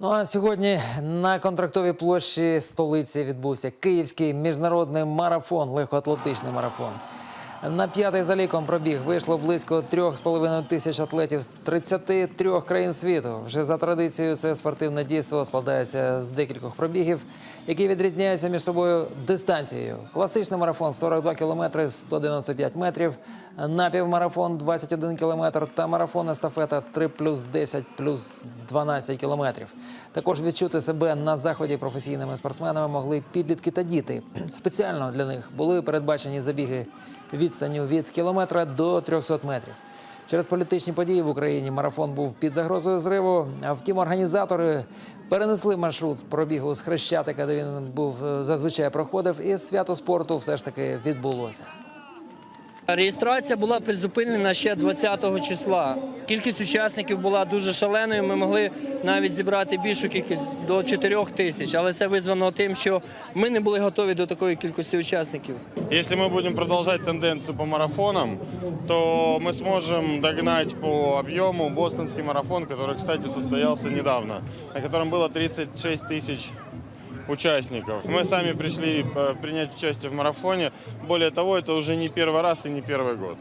Ну а сьогодні на контрактовій площі столиці відбувся Київський міжнародний марафон, легкоатлантичний марафон. На п'ятий за ліком пробіг вийшло близько трьох з половиною тисяч атлетів з 33 країн світу. Вже за традицією це спортивне дійство складається з декількох пробігів, які відрізняються між собою дистанцією. Класичний марафон 42 кілометри 195 метрів, напівмарафон 21 кілометр та марафон естафета 3 плюс 10 плюс 12 кілометрів. Також відчути себе на заході професійними спортсменами могли підлітки та діти. Спеціально для них були передбачені забіги відстанню від кілометра до 300 метрів. Через політичні події в Україні марафон був під загрозою зриву. А втім, організатори перенесли маршрут з пробігу з Хрещатика, де він був е, зазвичай проходив, і свято спорту все ж таки відбулося. Реєстрація була призупинена ще 20 числа. Кількість учасників була дуже шаленою. Ми могли навіть зібрати більшу кількість до 4 тисяч, але це визвано тим, що ми не були готові до такої кількості учасників. Если мы будем продолжать тенденцию по марафонам, то мы сможем догнать по объему бостонский марафон, который, кстати, состоялся недавно, на котором было 36 тысяч участников. Мы сами пришли э, принять участие в марафоне. Более того, это уже не первый раз и не первый год.